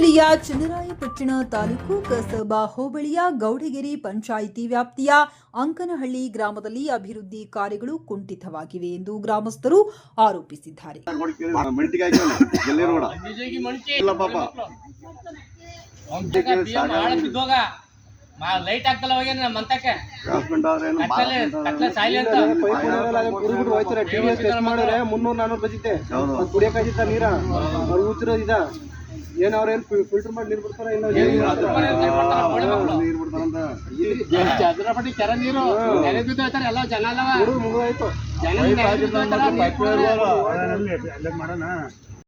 ಜಿಲ್ಲೆಯ ಚನ್ನರಾಯಪಟ್ಟಣ ತಾಲೂಕು ಕಸಬಾ ಹೋಬಳಿಯ ಗೌಡಗೆರೆ ಪಂಚಾಯಿತಿ ವ್ಯಾಪ್ತಿಯ ಅಂಕನಹಳ್ಳಿ ಗ್ರಾಮದಲ್ಲಿ ಅಭಿವೃದ್ಧಿ ಕಾರ್ಯಗಳು ಕುಂಠಿತವಾಗಿವೆ ಎಂದು ಗ್ರಾಮಸ್ಥರು ಆರೋಪಿಸಿದ್ದಾರೆ. ಲೈಟ್ ಆಗ್ತಲ್ಲ ಹೋಗ್ಯ ನಮ್ಮ ಮಂತಕ್ಕೆ ಹಸ್ಬೆಂಡ್ ಆದ್ರೆ ಏನು ಕತ್ಲೆ ಕತ್ಲೆ ಸಾಯ್ಲಿ ಅಂತ ಕುಡಿದ್ಬಿಟ್ಟು ಹೋಯ್ತಾರೆ. ಟಿ ವಿ ಟೆಸ್ಟ್ ಮಾಡಿದ್ರೆ ಮುನ್ನೂರ್ ನಾನೂರು ಬಜಿತೆ ಕುಡಿಯಕ್ಕಾಗಿತ್ತ ನೀರ ಇದ ಏನ್ ಅವ್ರ ಫಿಲ್ಟರ್ ಮಾಡಿ ನೀರ್ ಬಿಡ್ತಾರ ಇಲ್ಲ ನೀರು ಬಿಡ್ತಾರಂತ ಚಂದ್ರಪಟ್ಟಿ ಕೆರೆ ನೀರು ಕೆರೆ ಬಿದ್ದೋಯ್ತಾರೆ ಎಲ್ಲ ಜನ ಅಲ್ಲವ ಮುಗಿದಾಯ್ತು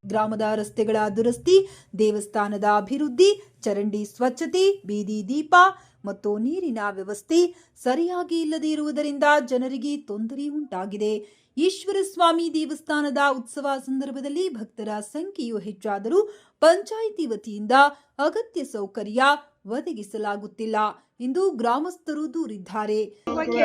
ಗ್ರಾಮದ ರಸ್ತೆಗಳ ದುರಸ್ತಿ ದೇವಸ್ಥಾನದ ಅಭಿವೃದ್ಧಿ ಚರಂಡಿ ಸ್ವಚ್ಛತೆ ಬೀದಿ ದೀಪ ಮತ್ತು ನೀರಿನ ವ್ಯವಸ್ಥೆ ಸರಿಯಾಗಿ ಇಲ್ಲದೆ ಇರುವುದರಿಂದ ಜನರಿಗೆ ತೊಂದರೆ ಉಂಟಾಗಿದೆ. ಈಶ್ವರ ಸ್ವಾಮಿ ದೇವಸ್ಥಾನದ ಉತ್ಸವ ಸಂದರ್ಭದಲ್ಲಿ ಭಕ್ತರ ಸಂಖ್ಯೆಯು ಹೆಚ್ಚಾದರೂ ಪಂಚಾಯಿತಿ ವತಿಯಿಂದ ಅಗತ್ಯ ಸೌಕರ್ಯ ಒದಗಿಸಲಾಗುತ್ತಿಲ್ಲ. ಎಂದು ಗ್ರಾಮಸ್ಥರು ದೂರಿದ್ದಾರೆ. ಒಂದು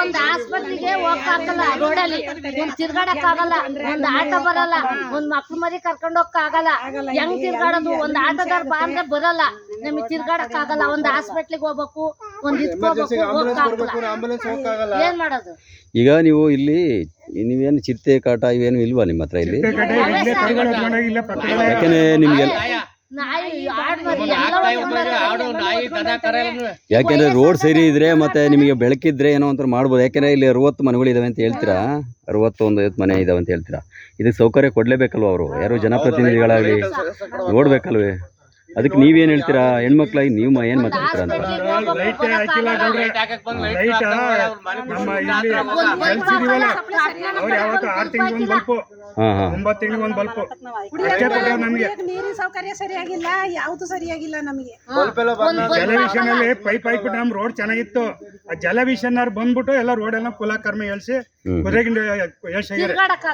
ಒಂದ್ ಆಸ್ಪತ್ರೆಗೆ ಹೋಗಕ್ಕಾಗಲ್ಲ ರೋಡಲ್ಲಿ ಒಂದ್ ತಿರ್ಗಾಡಕ್ ಆಗಲ್ಲ ಒಂದ್ ಆಟೋ ಬರಲ್ಲ ಒಂದ್ ಮಕ್ಳು ಮರಿ ಕರ್ಕೊಂಡ್ ಹೋಗಕ್ ಆಗಲ್ಲ ಹೆಂಗ್ ತಿರ್ಗಾಡೋದು? ಒಂದ್ ಆಟೋದಾರ್ ಬಾ ಅಂದ್ರೆ ಬರಲ್ಲ ನಮಗ್ ತಿರ್ಗಾಡಕ್ ಆಗಲ್ಲ ಒಂದ್ ಹಾಸ್ಪಿಟ್ಲಿಗೆ ಹೋಗ್ಬೇಕು ಒಂದ್ ಏನ್ ಮಾಡೋದು? ಈಗ ನೀವು ಇಲ್ಲಿ ನೀವೇನು ಚಿರತೆ ಕಾಟ ಇವೇನು ಇಲ್ವಾ ನಿಮ್ಮ ಹತ್ರ ಇಲ್ಲಿ? ಯಾಕೆಂದ್ರೆ ನಿಮ್ಗೆ ಯಾಕೆಂದ್ರೆ ರೋಡ್ ಸರಿ ಇದ್ರೆ ಮತ್ತೆ ನಿಮಗೆ ಬೆಳಕಿದ್ರೆ ಏನೋ ಒಂಥರ ಮಾಡ್ಬೋದು. ಯಾಕೆಂದ್ರೆ ಇಲ್ಲಿ ಅರವತ್ತು ಮನೆಗಳಿದಾವೆ ಅಂತ ಹೇಳ್ತೀರಾ? ಅರವತ್ತೊಂದು ಐವತ್ತು ಮನೆ ಇದಾವೆ ಅಂತ ಹೇಳ್ತೀರಾ? ಇದಕ್ಕೆ ಸೌಕರ್ಯ ಕೊಡ್ಲೇಬೇಕಲ್ವ ಅವರು? ಯಾರು ಜನಪ್ರತಿನಿಧಿಗಳಾಗಲಿ ನೋಡ್ಬೇಕಲ್ವೇ? ಅದಕ್ಕೆ ನೀವೇನ್ ಹೇಳ್ತೀರಾ? ಹೆಣ್ಮಕ್ಳಾಗಿ ನೀವು ಏನ್ ಮಾತಾಡ್ತೀರಾ ಅಂತ? ಲೈಟ್ ನಮ್ಮ ಇಲ್ಲಿ ಒಂಬತ್ತು ತಿಂಗಳು ಒಂದು ಬಲ್ಪು. ಅಷ್ಟೇ ಕೊಟ್ಟರು ನಮಗೆ. ನೀರಿನ ಸೌಕರ್ಯ ಸರಿಯಾಗಿಲ್ಲ ಯಾವ್ದು ಸರಿಯಾಗಿಲ್ಲ ನಮಗೆ. ಜಲವಿಷನ್ ಅಲ್ಲಿ ಪೈಪ್ ಹಾಕ್ಬಿಟ್ಟು ನಮ್ ರೋಡ್ ಚೆನ್ನಾಗಿತ್ತು. ಆ ಜಲವಿಷನ್ ಅವ್ರು ಬಂದ್ಬಿಟ್ಟು ಎಲ್ಲ ರೋಡ್ ಎಲ್ಲ ಕುಲಕರ್ಮಿ ಹೇಳ್ಸಿ ಹ್ಮ್. ಕುದುರೆಗಿಂಡ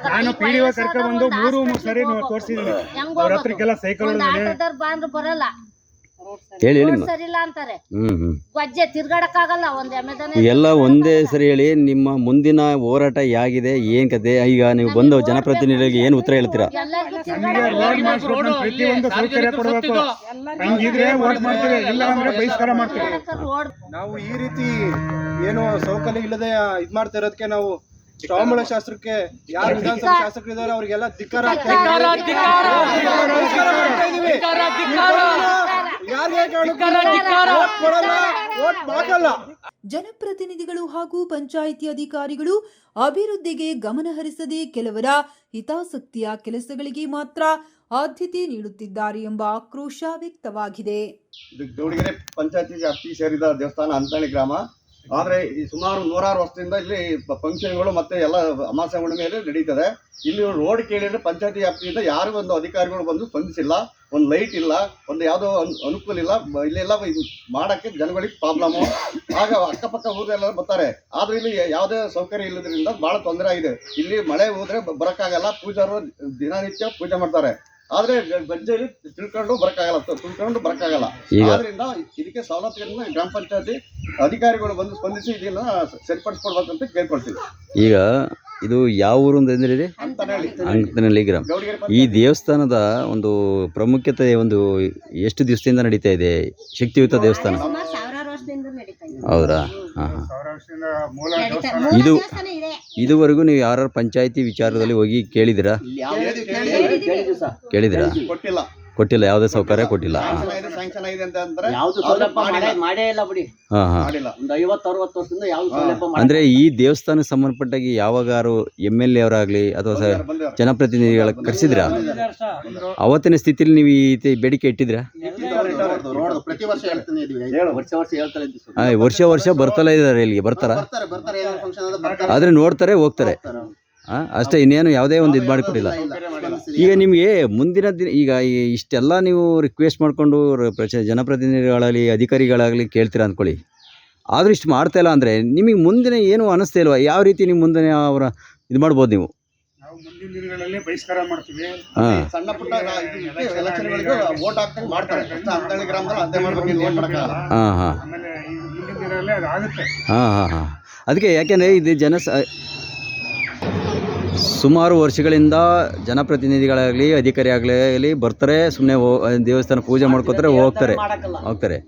ನಾನು ಪಿ ಡಿ ಕರ್ಕೊಂಡ್ ಬಂದು ಮೂರು ಮೂರು ಸರಿ ತೋರಿಸಿದ್ದೀನಿ ಅವ್ರ ಹತ್ರಕ್ಕೆಲ್ಲ ಸೈಕಲ್ ಬರಲ್ಲ. ಹೇಳಿ ಹೇಳಿ ರೋಡ್ ಮ- ಸರಿ ಇಲ್ಲ ಅಂತಾರೆ ಹ್ಮ್ ಹ್ಮ್ ವಜ್ಜೆ ತಿರ್ಗಾಡಕ್ ಆಗಲ್ಲ ಒಂದ್ ಎಮ್ಮೆದನೆ ಎಲ್ಲ ಒಂದೇ ಸರಿ ಹೇಳಿ ನಿಮ್ಮ ಮುಂದಿನ ಹೋರಾಟ ಹೇಗಿದೆ ಏನ್ ಕತೆ ಈಗ ನೀವು ಬಂದು ಜನಪ್ರತಿನಿಧಿಗಳಿಗೆ ಏನು ಉತ್ತರ ಹೇಳ್ತೀರಾ ಎಲ್ಲರಿಗೂ ನಮಗೆ ರೋಡ್ ಮಾಡಿಸ್ಬೇಕು ನಮ್ಗೆ ಪ್ರತಿಯೊಂದು ಸೌಕರ್ಯ ಕೊಡಬೇಕು ಹಂಗಿದ್ರೆ ಓಟ್ ಮಾಡ್ತೀವಿ ಇಲ್ಲ ಅಂದ್ರೆ ಬಹಿಷ್ಕಾರ ಮಾಡ್ತೀವಿ ರೋಡ್ ನಾವು ಈ ರೀತಿ ಏನು ಸೌಕರ್ಯ ಇಲ್ಲದೆ ಇದ್ ಮಾಡ್ತಾ ಇರೋದಕ್ಕೆ ನಾವು ಶ್ರಾವಣ ಶಾಸ್ತ್ರಕ್ಕೆ ಯಾರು ವಿಧಾನಸಭಾ ಶಾಸಕರಿದ್ದಾರೆ ಅವ್ರಿಗೆಲ್ಲ ಧಿಕ್ಕಾರ ಹಾಕ್ತಾ ಇದ್ದೀವಿ. ಕೊಡಲ್ಲ. ಮಾಡಲ್ಲ ಜನಪ್ರತಿನಿಧಿಗಳು ಹಾಗೂ ಪಂಚಾಯಿತಿ ಅಧಿಕಾರಿಗಳು ಅಭಿವೃದ್ಧಿಗೆ ಗಮನ ಹರಿಸದೆ ಕೆಲವರ ಹಿತಾಸಕ್ತಿಯ ಕೆಲಸಗಳಿಗೆ ಮಾತ್ರ ಆದ್ಯತೆ ನೀಡುತ್ತಿದ್ದಾರೆ ಎಂಬ ಆಕ್ರೋಶ ವ್ಯಕ್ತವಾಗಿದೆ. ಪಂಚಾಯತಿ ವ್ಯಾಪ್ತಿ ಸೇರಿದ ದೇವಸ್ಥಾನ ಅಂತಾಣಿ ಗ್ರಾಮ. ಆದ್ರೆ ಈ ಸುಮಾರು ನೂರಾರು ವರ್ಷದಿಂದ ಇಲ್ಲಿ ಫಂಕ್ಷನ್ಗಳು ಮತ್ತೆ ಎಲ್ಲ ಅಮಾಸೆ ಮೇಲೆ ನಡೀತದೆ. ಇಲ್ಲಿ ರೋಡ್ ಕೇಳಿದ್ರೆ ಪಂಚಾಯತಿ ವ್ಯಾಪ್ತಿಯಿಂದ ಯಾರು ಒಂದು ಅಧಿಕಾರಿಗಳು ಬಂದು ಸ್ಪಂದಿಸಿಲ್ಲ. ಒಂದು ಲೈಟ್ ಇಲ್ಲ, ಒಂದು ಯಾವುದೋ ಅನ್- ಅನುಕೂಲ ಇಲ್ಲ. ಇಲ್ಲೆಲ್ಲ ಮಾಡೋಕ್ಕೆ ಜನಗಳಿಗೆ ಪ್ರಾಬ್ಲಮ್ ಆಗ ಅಕ್ಕಪಕ್ಕ ಊರೆಲ್ಲ ಬರ್ತಾರೆ. ಆದ್ರೆ ಇಲ್ಲಿ ಯಾವುದೇ ಸೌಕರ್ಯ ಇಲ್ಲದ್ರಿಂದ ಬಹಳ ತೊಂದರೆ ಆಗಿದೆ. ಇಲ್ಲಿ ಮಳೆ ಹೋದ್ರೆ ಬರಕ್ಕಾಗಲ್ಲ. ಪೂಜಾರು ದಿನನಿತ್ಯ ಪೂಜೆ ಮಾಡ್ತಾರೆ. ಆದ್ರೆ ಗಜ್ಜೆಯಲ್ಲಿ ತಿಳ್ಕೊಂಡು ಬರಕ್ಕಾಗಲ್ಲ ತಿಳ್ಕೊಂಡು ಬರಕ್ಕಾಗಲ್ಲ. ಈಗ- ಆದ್ರಿಂದ ಇದಕ್ಕೆ ಸವಲತ್ತುಗಳನ್ನ ಗ್ರಾಮ ಪಂಚಾಯತಿ ಅಧಿಕಾರಿಗಳು ಬಂದು ಸ್ಪಂದಿಸಿ ಇದನ್ನ ಸರಿಪಡಿಸ್ಕೊಡ್ಬೇಕಂತ ಕೇಳ್ಕೊಳ್ತೀವಿ. ಈಗ ಇದು ಯಾವ ಊರು ಅಂದ್ರೆ ಇದೆ ಅಂತಾನೆ ಅಂಕನಹಳ್ಳಿ ಗ್ರಾಮ. ಈ ದೇವಸ್ಥಾನದ ಒಂದು ಪ್ರಾಮುಖ್ಯತೆ ಒಂದು ಎಷ್ಟು ದಿವಸದಿಂದ ನಡೀತಾ ಇದೆ? ಶಕ್ತಿಯುತ ದೇವಸ್ಥಾನ. ಹೌದಾ? ಹಾಂ ಹಾಂ. ವರ್ಷದಿಂದ ಮೂಲ ದೇವಸ್ಥಾನ ಇದು. ಇದುವರೆಗೂ ನೀವು ಯಾರು ಪಂಚಾಯತಿ ವಿಚಾರದಲ್ಲಿ ಹೋಗಿ ಕೇಳಿದಿರಾ? ಕೇಳಿದಿರಾ? ಕೊಟ್ಟಿಲ್ಲ. ಕೊಟ್ಟಿಲ್ಲ ಯಾವುದೇ ಸೌಕರ್ಯ ಕೊಟ್ಟಿಲ್ಲ. ಸ್ಯಾಂಕ್ಷನ್ ಆಗಿದೆ ಅಂತ ಅಂದ್ರೆ ಯಾವ್ದು ಸೌಲಭ್ಯ ಮಾಡೇ ಮಾಡೇ ಇಲ್ಲ ಬಿಡಿ. ಹಾಂ ಹಾಂ. ಮಾಡಿಲ್ಲ. ಒಂದು ಐವತ್ತು ಅರವತ್ತು ವರ್ಷದಿಂದ ಯಾವ್ದು ಹಾ. ಸೌಲಭ್ಯ ಮಾಡಿ ಅಂದರೆ ಈ ದೇವಸ್ಥಾನಕ್ಕೆ ಸಂಬಂಧಪಟ್ಟಾಗಿ ಯಾವಾಗಾರು ಎಂ ಎಲ್ ಎ ಅವರಾಗಲಿ ಅಥವಾ ಸ- ಬಂದಿದ್ದಾರೆ, ಬಂದಿದ್ದಾರೆ. ಜನಪ್ರತಿನಿಧಿಗಳ ಕರೆಸಿದ್ರಾ? ಅವತ್ತಿನ ಸ್ಥಿತಿಲಿ ನೀವು ಈ ರೀತಿ ಬೇಡಿಕೆ ಇಟ್ಟಿದ್ರಾ? ಪ್ರತಿ ವರ್ಷ ಹೇಳ್ತಾನೆ ಇದೀವಿ. ಹೇಳು. ವರ್ಷ ವರ್ಷ ಹೇಳ್ತಾರೆ. ಆ, ವರ್ಷ ವರ್ಷ ಬರ್ತಲೇ ಇದ್ದಾರೆ ಇಲ್ಲಿಗೆ ಬರ್ತಾರ? ಬರ್ತಾರೆ ಬರ್ತಾರೆ. ಏನಾದ್ರು ಫಂಕ್ಷನ್ ಆದ್ರೆ ಬರ್ತಾರೆ. ಆದರೆ ನೋಡ್ತಾರೆ ಹೋಗ್ತಾರೆ. ಆ, ಅಷ್ಟೇ ಇನ್ನೇನು ಯಾವುದೇ ಒಂದು ಇದು ಮಾಡಿಕೊಟ್ಟಿಲ್ಲ. ಈಗ ನಿಮಗೆ ಮುಂದಿನ ದಿನ ಈಗ ಈ ಇಷ್ಟೆಲ್ಲ ನೀವು ರಿಕ್ವೆಸ್ಟ್ ಮಾಡಿಕೊಂಡು ಪ್ರಚ ಜನಪ್ರತಿನಿಧಿಗಳಾಗಲಿ ಅಧಿಕಾರಿಗಳಾಗಲಿ ಕೇಳ್ತೀರಾ ಅಂದ್ಕೊಳ್ಳಿ. ಆದರೂ ಇಷ್ಟು ಮಾಡ್ತಾ ಇಲ್ಲ ಅಂದರೆ ನಿಮಗೆ ಮುಂದಿನ ಏನು ಅನಿಸ್ತಾ ಇಲ್ವಾ? ಯಾವ ರೀತಿ ನಿಮ್ಮ ಮುಂದೆ ಅವರ ಇದು ಮಾಡ್ಬೋದು ನೀವು? ನಾವು ಮುಂದಿನ ದಿನಗಳಲ್ಲಿ ಬಹಿಷ್ಕಾರ ಮಾಡ್ತೀವಿ. ಹಾಂ. ಸಣ್ಣ ಪುಟ್ಟ ಎಲೆಕ್ಷನ್ಗಳಿಗೂ ವೋಟ್ ಹಾಕ್ತಂಗೆ ಮಾಡ್ತಾರೆ. ಅಷ್ಟೇ ಹತ್ತಳ್ಳಿ ಗ್ರಾಮದಲ್ಲಿ ಅದೇ ಮಾಡ್ಬೇಕು ಇಲ್ಲಿ ಏನ್ ಮಾಡಕ್ಕಾಗಲ್ಲ. ಹಾಂ ಹಾಂ. ಆಮೇಲೆ ಈ ಮುಂದಿನ ದಿನಗಳಲ್ಲಿ ಅದು ಆಗುತ್ತೆ ಹಾಂ ಹಾಂ ಹಾಂ. ಅದಕ್ಕೆ ಯಾಕೆಂದರೆ ಇದು ಜನ ಸುಮಾರು ವರ್ಷಗಳಿಂದ ಜನಪ್ರತಿನಿಧಿಗಳಾಗಲಿ ಅಧಿಕಾರಿ ಆಗಲಿ ಬರ್ತಾರೆ ಸುಮ್ಮನೆ ದೇವಸ್ಥಾನ ಪೂಜೆ ಮಾಡ್ಕೋತಾರೆ ಹೋಗ್ತಾರೆ. ಹೋಗ್ತಾರೆ.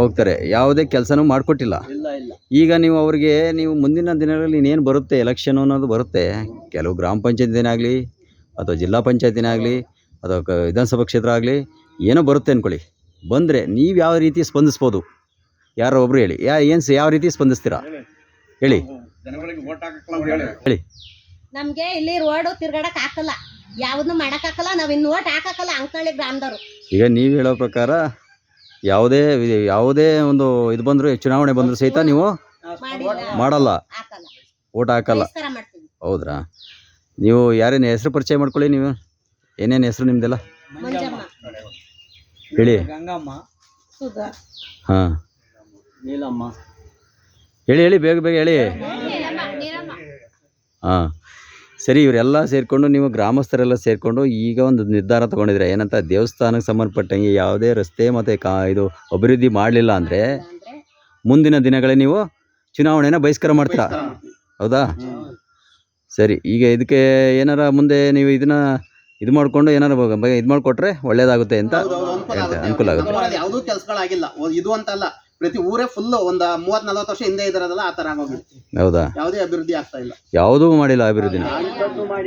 ಹೋಗ್ತಾರೆ. ಯಾವುದೇ ಕೆಲಸನೂ ಮಾಡಿಕೊಟ್ಟಿಲ್ಲ. ಈಗ ನೀವು ಅವರಿಗೆ ನೀವು ಮುಂದಿನ ದಿನಗಳಲ್ಲಿ ಇನ್ನೇನು ಬರುತ್ತೆ ಎಲೆಕ್ಷನ್ ಅನ್ನೋದು ಬರುತ್ತೆ. ಕೆಲವು ಗ್ರಾಮ ಪಂಚಾಯತಿನೇ ಆಗಲಿ ಅಥವಾ ಜಿಲ್ಲಾ ಪಂಚಾಯತಿನೇ ಆಗಲಿ ಅಥವಾ ಕ ವಿಧಾನಸಭಾ ಕ್ಷೇತ್ರ ಆಗಲಿ ಏನೋ ಬರುತ್ತೆ ಅಂದ್ಕೊಳ್ಳಿ ಬಂದರೆ ನೀವು ಯಾವ ರೀತಿ ಸ್ಪಂದಿಸ್ಬೋದು? ಯಾರೋ ಒಬ್ರು ಹೇಳಿ. ಯಾ ಏನು ಯಾವ ರೀತಿ ಸ್ಪಂದಿಸ್ತೀರಾ? ಹೇಳಿ. ಹೇಳಿ. ಹೇಳಿ. ನಮ್ಗೆ ಇಲ್ಲಿ ರೋಡ್ ತಿರ್ಗಾಡಕ್ ಹಾಕಲ್ಲ. ಯಾವ್ದು ಮಾಡಕ್ ಹಾಕಲ್ಲ. ನಾವ್ ಇನ್ ಓಟ್ ಹಾಕಲ್ಲ ಅಂಕಳಿ ಗ್ರಾಮದವ್ರು. ಈಗ ನೀವು ಹೇಳೋ ಪ್ರಕಾರ ಯಾವುದೇ ವಿ- ಯಾವುದೇ ಒಂದು ಇದು ಬಂದ್ರು ಚುನಾವಣೆ ಬಂದ್ರು ಸಹಿತ ನೀವು ಮಾಡಿಲ್ಲ. ಮಾಡಲ್ಲ. ಹಾಕಲ್ಲ. ಓಟ್ ಹಾಕಲ್ಲ. ಬಹಿಷ್ಕಾರ ಮಾಡ್ತೀವಿ. ಹೌದ್ರಾ? ನೀವು ಯಾರೇನು ಹೆಸರು ಪರಿಚಯ ಮಾಡ್ಕೊಳ್ಳಿ ನೀವು? ಏನೇನು ಹೆಸರು ನಿಮ್ದೆಲ್ಲ? ಮಂಜಮ್ಮ. ಹೇಳಿ. ಗಂಗಮ್ಮ. ಸುಧಾ. ಹಾಂ. ನೀಲಮ್ಮ. ಹೇಳಿ ಹೇಳಿ ಬೇಗ ಬೇಗ ಹೇಳಿ. ಹಾಂ. ಸರಿ ಇವರೆಲ್ಲ ಸೇರಿಕೊಂಡು ನೀವು ಗ್ರಾಮಸ್ಥರೆಲ್ಲ ಸೇರಿಕೊಂಡು ಈಗ ಒಂದು ನಿರ್ಧಾರ ತೊಗೊಂಡಿದ್ರೆ ಏನಂತ ದೇವಸ್ಥಾನಕ್ಕೆ ಸಂಬಂಧಪಟ್ಟಂಗೆ ಯಾವುದೇ ರಸ್ತೆ ಮತ್ತು ಕಾ ಇದು ಅಭಿವೃದ್ಧಿ ಮಾಡಲಿಲ್ಲ ಅಂದರೆ ಮುಂದಿನ ದಿನಗಳೇ ನೀವು ಚುನಾವಣೆನ ಬಹಿಷ್ಕಾರ ಮಾಡ್ತೀರಾ? ಹೌದಾ? ಸರಿ ಈಗ ಇದಕ್ಕೆ ಏನಾರ ಮುಂದೆ ನೀವು ಇದನ್ನ ಇದು ಮಾಡಿಕೊಂಡು ಏನಾರ ಇದು ಮಾಡಿಕೊಟ್ರೆ ಒಳ್ಳೇದಾಗುತ್ತೆ ಅಂತ ಅನುಕೂಲ ಆಗುತ್ತೆ. ಪ್ರತಿ ಊರೇ ಫುಲ್ ಒಂದ್ ಮೂವತ್ ನಲ್ವತ್ತು ವರ್ಷ ಹಿಂದೆ ಇದ್ರದಲ್ಲ ಆ ತರ ಆಗೋಗಿದೆ ಹೌದಾ? ಯಾವುದೇ ಅಭಿವೃದ್ಧಿ ಆಗ್ತಾ ಇಲ್ಲ. ಯಾವುದೂ ಮಾಡಿಲ್ಲ ಅಭಿವೃದ್ಧಿ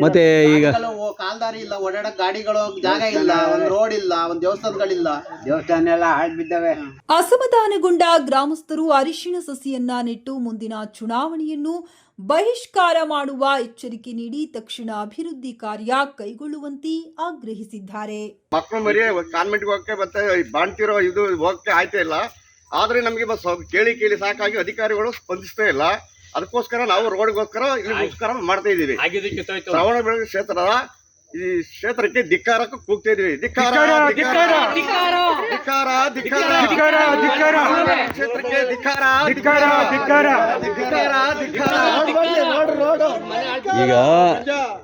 ಮತ್ತೆ ಈಗ ಗಾಡಿಗಳು ಕಾಲ್ದಾರಿ ಇಲ್ಲ ಓಡಾಡಕ್ ಗಾಡಿಗಳು ಜಾಗ ಇಲ್ಲ ಒಂದ್ ರೋಡ್ ಇಲ್ಲ ಒಂದ್ ದೇವಸ್ಥಾನಗಳಿಲ್ಲ ದೇವಸ್ಥಾನ ಎಲ್ಲ ಹಾಳ್ಬಿದ್ದಾವೆ ಅಸಮಾಧಾನಗೊಂಡ ಗ್ರಾಮಸ್ಥರು ಅರಿಶಿಣ ಸಸಿಯನ್ನ ನೆಟ್ಟು ಮುಂದಿನ ಚುನಾವಣೆಯನ್ನು ಬಹಿಷ್ಕಾರ ಮಾಡುವ ಎಚ್ಚರಿಕೆ ನೀಡಿ ತಕ್ಷಣ ಅಭಿವೃದ್ಧಿ ಕಾರ್ಯ ಕೈಗೊಳ್ಳುವಂತೆ ಆಗ್ರಹಿಸಿದ್ದಾರೆ. ಮಕ್ಕಳು ಮರಿ ಕಾನ್ವೆಂಟ್ಗೆ ಹೋಗಕ್ಕೆ ಮತ್ತೆ ಬಾಣ್ತಿರೋ ಇದು ಹೋಗಕ್ಕೆ ಆಯ್ತಾ ಇಲ್ಲ. ಆದ್ರೆ ನಮಗೆ ಬಸ್ ಕೇಳಿ ಕೇಳಿ ಸಾಕಾಗಿ ಅಧಿಕಾರಿಗಳು ಸ್ಪಂದಿಸ್ತಾ ಇಲ್ಲ. ಅದಕ್ಕೋಸ್ಕರ ನಾವು ರೋಡ್ಗೋಸ್ಕರ ಇಲ್ಲಿ ಮುಸ್ಕರ ಮಾಡ್ತಾ ಇದ್ದೀವಿ. ಶ್ರವಣ ಬೆಳಗ್ಗೆ ಕ್ಷೇತ್ರದ ಈ ಕ್ಷೇತ್ರಕ್ಕೆ ಧಿಕ್ಕಾರಕ್ಕೆ ಕೂಗ್ತಾ ಇದೀವಿ ಧಿಕ್ಕಾರ ಧಿಕ್ಕಾರ ಧಿಕ್ಕಾರ, ಧಿಕ್ಕಾರ. ಕ್ಷೇತ್ರಕ್ಕೆ ಧಿಕ್ಕಾರ ಧಿಕ್ಕಾರ, ಧಿಕ್ಕಾರ. ಧಿಕ್ಕಾರ. ಧಿಕ್ಕಾರ ಈಗ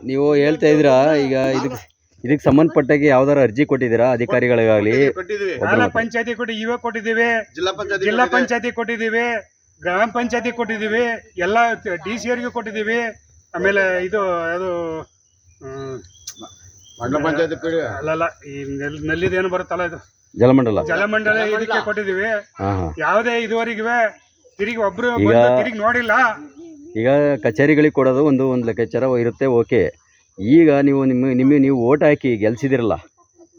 ನೀವು ಹೇಳ್ತಾ ಇದ್ರ ಈಗ ಇದಕ್ಕೆ ಇದಕ್ಕೆ ಸಂಬಂಧಪಟ್ಟಾಗಿ ಯಾವ್ದಾರ ಅರ್ಜಿ ಕೊಟ್ಟಿದ್ದೀರಾ ಅಧಿಕಾರಿಗಳಿಗಾಗ್ಲಿ? ಕೊಟ್ಟಿದೀವಿ ತಾಲೂಕ್ ಪಂಚಾಯತಿ ಕೊಟ್ಟು ಇವಾಗ ಕೊಟ್ಟಿದ್ದೀವಿ. ಜಿಲ್ಲಾ ಪಂಚಾಯಿತಿ ಜಿಲ್ಲಾ ಪಂಚಾಯತಿ ಕೊಟ್ಟಿದ್ದೀವಿ. ಗ್ರಾಮ ಪಂಚಾಯತಿ ಕೊಟ್ಟಿದ್ದೀವಿ. ಎಲ್ಲ ಡಿ ಸಿ ಅವರಿಗೆ ಕೊಟ್ಟಿದ್ದೀವಿ. ಆಮೇಲೆ ಇದು ಅದು ಹ್ಮ್, ಮಂಡಲ ಪಂಚಾಯತ್ ಅಲ್ಲಲ್ಲ ಈ ನೆಲ್ ನಲ್ಲಿದೇನು ಬರುತ್ತಲ್ಲ ಇದು? ಜಲಮಂಡಲ. ಜಲಮಂಡಲ ಇದಕ್ಕೆ ಕೊಟ್ಟಿದ್ದೀವಿ. ಹಾ ಹಾಂ. ಯಾವುದೇ ಇದುವರೆಗೆ ತಿರುಗಿ ಒಬ್ರು ಈಗ- ತಿರುಗಿ ನೋಡಿಲ್ಲ. ಈಗ ಕಚೇರಿಗಳಿಗೆ ಕೊಡೋದು ಒಂದು ಒಂದು ಲೆಕ್ಕಾಚಾರ ಇರುತ್ತೆ ಓಕೆ. ಈಗ ನೀವು ನಿಮ್ಮ ನಿಮಗೆ ನೀವು ಓಟ್ ಹಾಕಿ ಗೆಲ್ಸಿದಿರಲ್ಲ?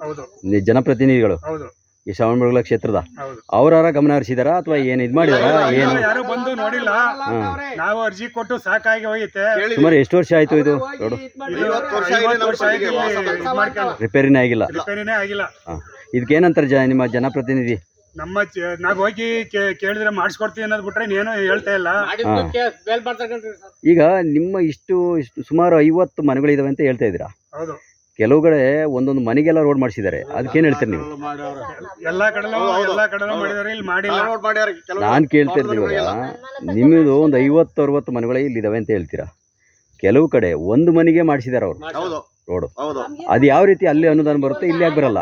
ಹೌದು. ನಿ- ಜನಪ್ರತಿನಿಧಿಗಳು? ಹೌದು. ಈ ಶ್ರವಣಬೆಳಗೊಳ ಕ್ಷೇತ್ರದ? ಹೌದು. ಅವರಾರ ಗಮನ ಹರಿಸಿದಾರ ಅಥವಾ ಏನು ಇದು ಮಾಡಿದಾರ? ಏನು? ಯಾರು ಬಂದು ನೋಡಿಲ್ಲ. ಹಾಂ. ನಾವು ಅರ್ಜಿ ಕೊಟ್ಟು ಸಾಕಾಗಿ ಹೋಗಿತ್ತೆ. ಸುಮಾರು ಎಷ್ಟು ವರ್ಷ ಆಯ್ತು ಇದು? ರೋಡು ಐವತ್ತು ವರ್ಷ ಆಗಿದೆ ಐವತ್ತು ವರ್ಷ ನಮ್ಮ ಆಯ್ತು ಇಲ್ಲಿ ಮಾಡ್ಕೊಂಡು. ರಿಪೇರಿನೇ ಆಗಿಲ್ಲ. ರಿಪೇರಿನೇ ಆಗಿಲ್ಲ. ಹಾಂ. ಇದಕ್ಕೇನಂತಾರೆ ಜ ನಿಮ್ಮ ಜನಪ್ರತಿನಿಧಿ? ನಮ್ಮ ಚ- ನಾವ್ ಹೋಗಿ ಕೇ- ಕೇಳಿದ್ರೆ ಮಾಡಿಸ್ಕೊಡ್ತೀವಿ ಅನ್ನೋದು ಬಿಟ್ರೆ ಇನ್ನೇನು ಹೇಳ್ತಾ ಇಲ್ಲ. ಈಗ ನಿಮ್ಮ ಇಷ್ಟು ಇಷ್ಟು ಸುಮಾರು ಐವತ್ತು ಮನೆಗಳಿದಾವೆ ಅಂತ ಹೇಳ್ತಾ ಇದ್ದೀರಾ? ಹೌದು. ಕೆಲವು ಕಡೆ ಒಂದೊಂದು ಮನೆಗೆಲ್ಲ ರೋಡ್ ಮಾಡಿಸಿದ್ದಾರೆ. ಅದಕ್ಕೇನು ಹೇಳ್ತೀರಿ ನೀವು? ಎಲ್ಲಾ ಕಡೆ ಹೌದು. ಎಲ್ಲಾ ಕಡೆನೂ ಮಾಡಿದಾರೆ ಇಲ್ಲಿ ಮಾಡಿಲ್ಲ. ನಾನು ಕೇಳ್ತಾ ಇದ್ದೀನಿ ಇವಾಗ ನಿಮ್ಮದು ಒಂದು ಐವತ್ತು ಅರವತ್ತು ಮನೆಗಳೇ ಇಲ್ಲಿದ್ದಾವೆ ಅಂತ ಹೇಳ್ತೀರಾ? ಕೆಲವು ಕಡೆ ಒಂದು ಮನೆಗೆ ಮಾಡಿಸಿದಾರೆ ಅವರು. ಹೌದು. ರೋಡು ಹೌದು. ಅದು ಯಾವ ರೀತಿ ಅಲ್ಲಿ ಅನುದಾನ ಬರುತ್ತೆ ಇಲ್ಲಿ ಯಾಕೆ ಬರಲ್ಲ?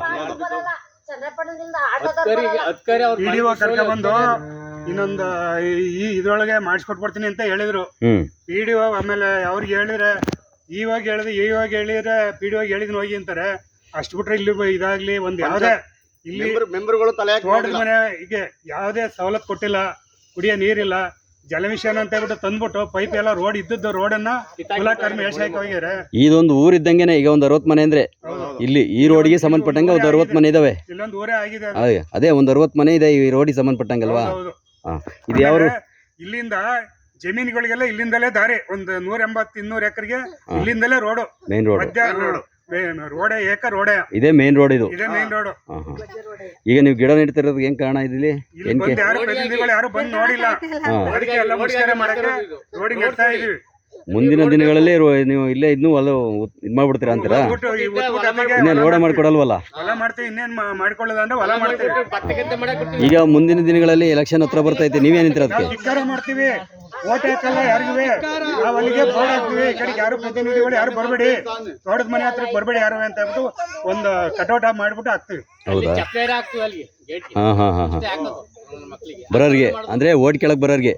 ಇನ್ನೊಂದು ಈ ಇದ್ರೊಳಗೆ ಮಾಡಿಸ್ಕೊಟ್ಬಿಡ್ತೀನಿ ಅಂತ ಹೇಳಿದ್ರು. ಹ್ಞೂ ಪಿ ಡಿ ಒ ಆಮೇಲೆ ಅವ್ರಿಗೆ ಹೇಳಿದ್ರೆ ಇವಾಗ ಹೇಳಿದ್ರೆ ಇವಾಗ ಹೇಳಿದ್ರೆ ಪಿ ಡಿ ಹೇಳಿದ್ನ ಹೋಗಿ ಅಂತಾರೆ. ಅಷ್ಟು ಬಿಟ್ರೆ ಇಲ್ಲಿ ಬ- ಇದಾಗ್ಲಿ ಒಂದ್ ಯಾವ್ದೇ ಇಲ್ಲಿ ಮೆಂಬರ್ ಮೆಂಬರ್ಗಳು ತಲೆ ಹಾಕಿ ತೋಟದ ನೋಡಿಲ್ಲ. ಮನೆ ಹೀಗೆ ಯಾವುದೇ ಸವಲತ್ತು ಕೊಟ್ಟಿಲ್ಲ ಕುಡಿಯೋ ನೀರಿಲ್ಲ ಜಲಮಿಷನ್ ಅಂತ ಹೇಳ್ಬಿಟ್ಟು ತಂದ್ಬಿಟ್ಟು ಪೈಪ್ ಎಲ್ಲ ರೋಡ್ ಇದ್ದದ್ದು ರೋಡನ್ನ ಅನ್ನ ಹೇಳ್ಸಾಕ್ ಹೋಗ್ಯಾರೆ ಇದೊಂದು ಊರಿದ್ದಂಗೆನೆ ಈಗ ಒಂದು ಅರವತ್ತು ಮನೆ ಅಂದರೆ ಇಲ್ಲಿ ಈ ರೋಡಿಗೆ ಸಂಬಂಧಪಟ್ಟಂಗೆ ಒಂದು ಅರವತ್ತು ಮನೆ ಇದಾವೆ. ಇಲ್ಲೊಂದು ಊರೇ ಆಗಿದೆ ಅದು. ಅದೇ ಅದೇ ಒಂದು ಅರವತ್ತು ಮನೆ ಇದೆ ಈ ರೋಡಿಗೆ ಸಂಬಂಧಪಟ್ಟಂಗಲ್ವಾ? ಹೌದು ಹಾಂ ಇದು ಯಾವ ಆಮೇಲೆ ಇಲ್ಲಿಂದ ಜಮೀನುಗಳಿಗೆಲ್ಲ ಇಲ್ಲಿಂದಲೇ ದಾರಿ ಒಂದು ನೂರ ಎಂಬತ್ತು ಇನ್ನೂರು ಎಕರೆಗೆ ಇಲ್ಲಿಂದಲೇ ರೋಡು. ಮೇನ್ ರೋಡ್ ಮಧ್ಯ ರೋಡೇ. ಏಕ ರೋಡೇ ಇದೇ ಮೇನ್ ರೋಡ್ ಇದು. ಇದೇ ಮೇನ್ ರೋಡ್ ಹಾಂ ಹಾಂ. ಈಗ ನೀವು ಗಿಡ ನೆಡ್ತಿರೋದು ಏನು ಕಾರಣ ಇದಿಲ್ಲಿ ಇಲ್ಲಿ ಏನಕ್ಕೆ ಬಂದು ಯಾರು ಪ್ರತಿನಿಧಿಗಳು ಯಾರು ಬಂದು ನೋಡಿಲ್ಲ. ಅದಕ್ಕೆ ಎಲ್ಲ ಮುಷ್ಕರ ಮಾಡಕ್ಕೆ ರೋಡಿಗೆ ನೋಡ್ತಾ ಇದೀವಿ. ಮುಂದಿನ ದಿನಗಳಲ್ಲಿ ನೀವು ಇಲ್ಲೇ ಇನ್ನೂ ಹೊಲ ಇದು ಮಾಡ್ಬಿಡ್ತೀರಾ ಅಂತೀರಾ? ಇನ್ನೇನು ರೋಡ ಮಾಡ್ಕೊಡಲ್ವಲ್ಲ ಈಗ ಮುಂದಿನ ದಿನಗಳಲ್ಲಿ ಎಲೆಕ್ಷನ್ ಹತ್ರ ಬರ್ತೈತೆ ನೀವೇನಿಂತೀರ ಅದಕ್ಕೆ? ಧಿಕ್ಕಾರ ಮಾಡ್ತೀವಿ. ಓಟ್ ಹಾಕಲ್ಲ ಯಾರಿಗೂ ನಾವು ಅಲ್ಲಿಗೆ ಬೋರ್ಡ್ ಹಾಕ್ತೀವಿ. ಈ ಕಡೆಗೆ ಯಾರು ಪ್ರತಿನಿಧಿಗಳು ಯಾರು ಬರಬೇಡಿ. ತೋಟದ ಮನೆ ಬರಬೇಡಿ ಯಾರು ಅಂತ ಹೇಳ್ಬಿಟ್ಟು ಒಂದು ಕಟೌಟ್ ಮಾಡ್ಬಿಟ್ಟು ಹಾಕ್ತೀವಿ. ಹೌದಾ? ಹಾ ಹಾ ಹಾಂ ಹಾಂ. ಬರೋರಿಗೆ ಅಂದರೆ ಓಟ್ ಕೇಳಕ್ಕೆ ಬರೋರಿಗೆ.